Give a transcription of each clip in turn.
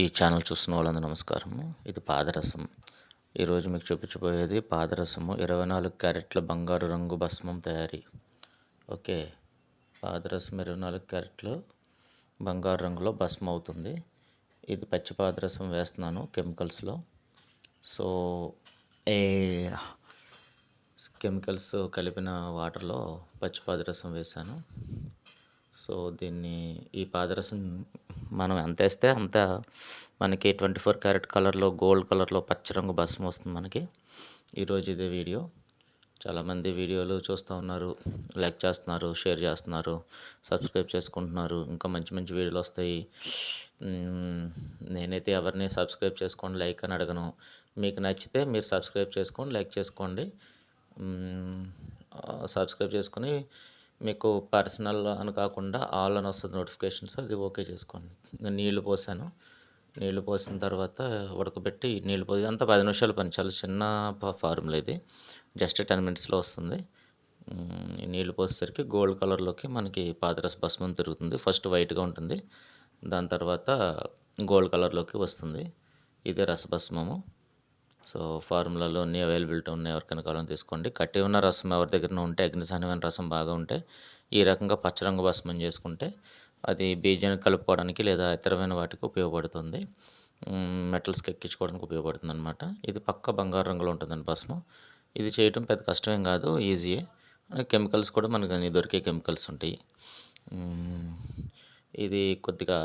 ఈ ఛానల్ చూస్తున్న వాళ్ళందరూ నమస్కారము. ఇది పాదరసం. ఈరోజు మీకు చూపించబోయేది పాదరసము. ఇరవై నాలుగు క్యారెట్ల బంగారు రంగు భస్మం తయారీ. ఓకే. పాదరసం ఇరవై నాలుగు క్యారెట్లు బంగారు రంగులో భస్మం అవుతుంది. ఇది పచ్చి పాదరసం వేస్తున్నాను కెమికల్స్లో. సో ఏ కెమికల్స్ కలిపిన వాటర్లో పచ్చి పాదరసం వేశాను. సో దీన్ని ఈ పాదరసం మనం ఎంత వేస్తే అంత మనకి ట్వంటీ ఫోర్ క్యారెట్ కలర్లో గోల్డ్ కలర్లో పచ్చ రంగు భస్మం వస్తుంది మనకి. ఈరోజు ఇదే వీడియో. చాలామంది వీడియోలు చూస్తూ ఉన్నారు లైక్ చేస్తున్నారు షేర్ చేస్తున్నారు సబ్స్క్రైబ్ చేసుకుంటున్నారు. ఇంకా మంచి మంచి వీడియోలు వస్తాయి. నేనైతే ఎవరిని సబ్స్క్రైబ్ చేసుకోండి లైక్ అని అడగను. మీకు నచ్చితే మీరు సబ్స్క్రైబ్ చేసుకోండి లైక్ చేసుకోండి. సబ్స్క్రైబ్ చేసుకొని మీకు పర్సనల్ అని కాకుండా ఆల్ అని వస్తుంది నోటిఫికేషన్స్ అది ఓకే చేసుకోండి. నీళ్ళు పోసాను. నీళ్ళు పోసిన తర్వాత ఉడకబెట్టి నీళ్ళు పోసి అంతా పది నిమిషాలు పని చాలా చిన్న ఫార్ములా ఇది. జస్ట్ టెన్ మినిట్స్లో వస్తుంది. నీళ్ళు పోసేసరికి గోల్డ్ కలర్లోకి మనకి పాదరస భస్మం తిరుగుతుంది. ఫస్ట్ వైట్గా ఉంటుంది. దాని తర్వాత గోల్డ్ కలర్లోకి వస్తుంది. ఇదే రసభస్మము సో ఫార్ములాలో అన్ని అవైలబిలిటీ ఉన్నాయి ఎవరికైనా కావాలని తీసుకోండి. కట్టి ఉన్న రసం ఎవరి దగ్గర ఉంటే అగ్నిసానమైన రసం బాగా ఉంటే ఈ రకంగా పచ్చరంగు భస్మం చేసుకుంటే అది బీజాన్ని కలుపుకోవడానికి లేదా ఇతరమైన వాటికి ఉపయోగపడుతుంది. మెటల్స్కి ఎక్కించుకోవడానికి ఉపయోగపడుతుంది అనమాట ఇది పక్క బంగారు రంగులో ఉంటుందండి భస్మం. ఇది చేయటం పెద్ద కష్టమేం కాదు ఈజీయే కెమికల్స్ కూడా మనకు దొరికే కెమికల్స్ ఉంటాయి. ఇది కొద్దిగా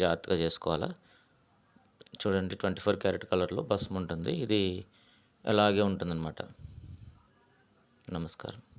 జాగ్రత్తగా చేసుకోవాలా. చూడండి ట్వంటీ ఫోర్ క్యారెట్ కలర్లో భస్మం ఉంటుంది. ఇది అలాగే ఉంటుందన్నమాట. నమస్కారం.